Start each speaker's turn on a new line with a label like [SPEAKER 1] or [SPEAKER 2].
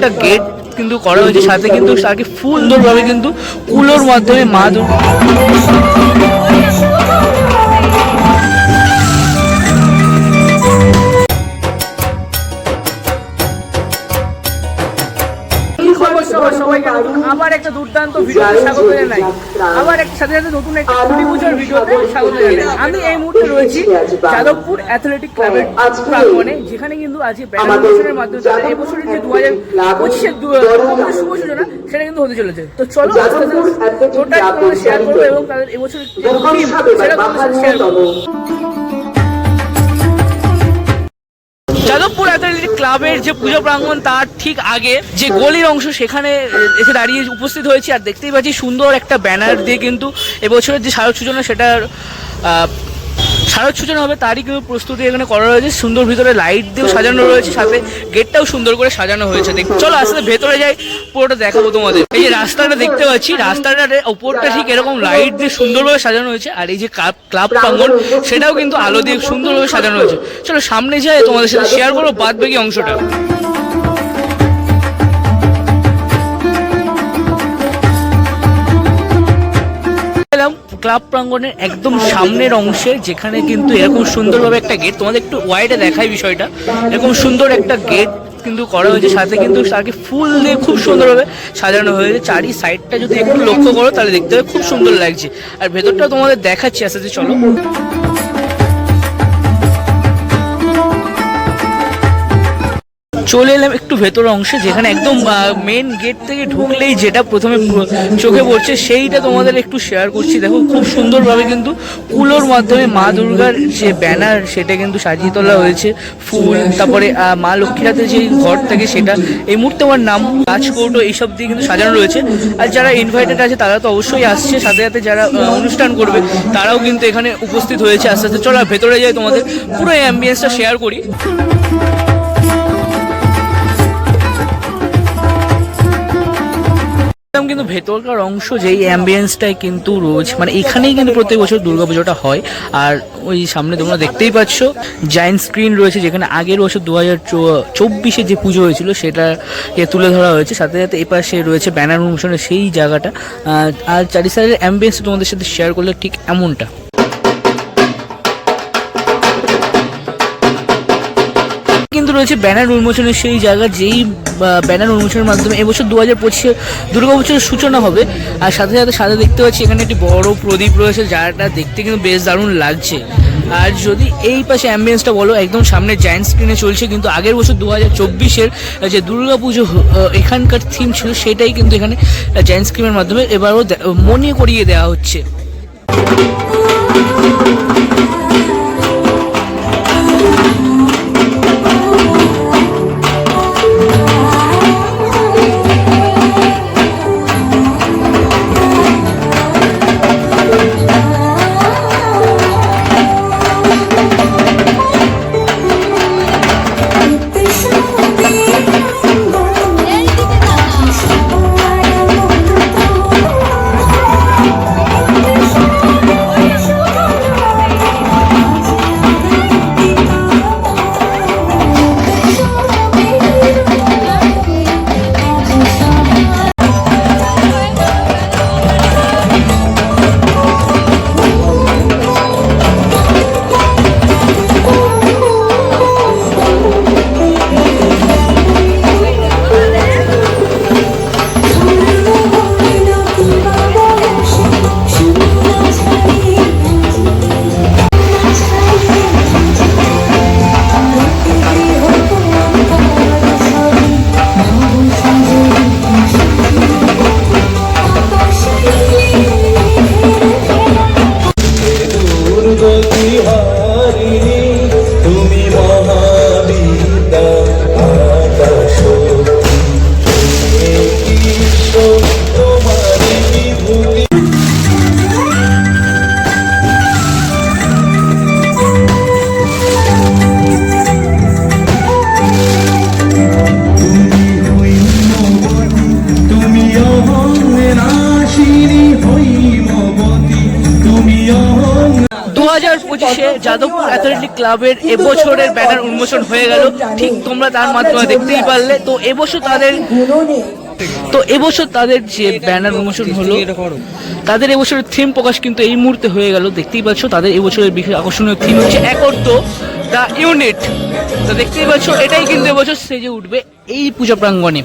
[SPEAKER 1] একটা গেট কিন্তু করা হয়েছে সাথে কিন্তু তাকে সুন্দরভাবে কিন্তু কুলোর মাধ্যমে মা দুর্গা দুর্দান্ত ভিডিওতে স্বাগত জানাই আবার একটা সাথে সাথে নতুন একটা কুড়ি পুজোর ভিডিওতে স্বাগত জানাই। আমি এই মুহূর্তে রয়েছি যাদবপুর অ্যাথলেটিক ক্লাবের প্রাঙ্গণে যেখানে কিন্তু আজকে ব্যানার অনুষ্ঠানের মাধ্যমে তারা এবছরের যে দু হাজার পঁচিশের শুভ সূচনা সেটা কিন্তু হতে চলেছে। তো চলো আস্তে শেয়ার করব এবং তাদের এবছরের যে সেটা তোমাদের সাথে শেয়ার করব। যাদবপুর অ্যাথলেটিক ক্লাবের যে পুজো প্রাঙ্গণ, তার ঠিক আগে যে গলির অংশ, সেখানে এসে দাঁড়িয়ে উপস্থিত হয়েছি। আর দেখতেই পাচ্ছি সুন্দর একটা ব্যানার দিয়ে কিন্তু এবছরের যে শারদ সূচনা সেটার শারদ সূচনা হবে, তারই কিন্তু প্রস্তুতি এখানে করা রয়েছে। সুন্দর ভিতরে লাইট দিয়েও সাজানো রয়েছে, সাথে গেটটাও সুন্দর করে সাজানো হয়েছে। দেখ, চলো আসলে ভেতরে যাই, পুরোটা দেখাবো তোমাদের। এই যে রাস্তাটা দেখতে পাচ্ছি, রাস্তাটার ওপরটা ঠিক এরকম লাইট দিয়ে সুন্দরভাবে সাজানো হয়েছে, আর এই যে ক্লাব প্রাঙ্গণ, সেটাও কিন্তু আলো দিয়ে সুন্দরভাবে সাজানো হয়েছে। চলো সামনে যাই, তোমাদের সাথে শেয়ার করব বাদ বাকি অংশটা। ক্লাব প্রাঙ্গণের একদম সামনের অংশে, যেখানে কিন্তু এরকম সুন্দরভাবে একটা গেট তোমাদের একটু ওয়াইডে দেখায় বিষয়টা, এরকম সুন্দর একটা গেট কিন্তু করা হয়েছে। সাথে কিন্তু তাকে ফুল দিয়ে খুব সুন্দরভাবে সাজানো হয়েছে। চারি সাইডটা যদি একটু লক্ষ্য করো, তাহলে দেখতে হবে খুব সুন্দর লাগছে। আর ভেতরটা তোমাদের দেখাচ্ছি আস্তে চলো। চলে এলাম একটু ভেতর অংশে, যেখানে একদম মেন গেট থেকে ঢুকলেই যেটা প্রথমে চোখে পড়ছে, সেইটা তোমাদের একটু শেয়ার করছি। দেখো, খুব সুন্দরভাবে কিন্তু কুলোর মাধ্যমে মা দুর্গার যে ব্যানার সেটা কিন্তু সাজিয়ে তোলা হয়েছে। ফুল, তারপরে মা লক্ষ্মীরাতে যে ঘর থাকে সেটা, এই মুহূর্তে আমার নাম, রাজকৌটো এইসব দিয়ে কিন্তু সাজানো রয়েছে। আর যারা ইনভাইটেড আছে, তারা তো অবশ্যই আসছে। সাথে সাথে যারা অনুষ্ঠান করবে, তারাও কিন্তু এখানে উপস্থিত হয়েছে। আস্তে আস্তে, চলো ভেতরে যাই তোমাদের। পুরো অ্যাম্বিয়েন্সটা শেয়ার করি। দেখলাম কিন্তু ভেতরকার অংশ যেই অ্যাম্বিয়েন্সটাই কিন্তু রোজ মানে এখানেই কিন্তু প্রত্যেক বছর দুর্গাপুজোটা হয়। আর ওই সামনে তোমরা দেখতেই পাচ্ছ জায়েন্ট স্ক্রিন রয়েছে যেখানে আগের বছর দু হাজার চব্বিশে যে পুজো হয়েছিল সেটাকে তুলে ধরা হয়েছে। সাথে সাথে এপাশে রয়েছে ব্যানার অনুষ্ঠানের সেই জায়গাটা। আর চারি সাইডের অ্যাম্বিয়েন্স তোমাদের সাথে শেয়ার করলে ঠিক এমনটা। রয়েছে ব্যানার উন্মোচনের সেই জায়গা, যেই ব্যানার উন্মোচনের মাধ্যমে এবছর দু হাজার পঁচিশে দুর্গা বছরের সূচনা হবে। আর সাথে সাথে সাথে দেখতে পাচ্ছি এখানে একটি বড় প্রদীপ রয়েছে, যাটা দেখতে কিন্তু বেশ দারুণ লাগছে। আর যদি এই পাশে অ্যাম্বিয়েন্সটা বলো, একদম সামনে জায়েন্ট স্ক্রিনে চলছে, কিন্তু আগের বছর দু হাজার চব্বিশের যে দুর্গা পুজো এখানকার থিম ছিল, সেটাই কিন্তু এখানে জায়েন্ট স্ক্রিনের মাধ্যমে এবারও মনে করিয়ে দেওয়া হচ্ছে। অবশেষে যাদবপুর অ্যাথলেটিক ক্লাবের এবছরের ব্যানার উন্মোচন হয়ে গেল। ঠিক তোমরা তার মাধ্যমে দেখতেই পারলে। তো এবছর তাদের তো এবছর তাদের যে ব্যানার উন্মোচন হলো তাদের এবছরের থিম প্রকাশ কিন্তু এই মুহূর্তে হয়ে গেল। দেখতেই পাচ্ছ তাদের এবছরের বিশেষ আকর্ষণীয় থিম হচ্ছে একর্ত দ্য ইউনিট। তো দেখতেই পাচ্ছ এটাই কিন্তু এবছর সেজে উঠবে এই পূজা প্রাঙ্গণে।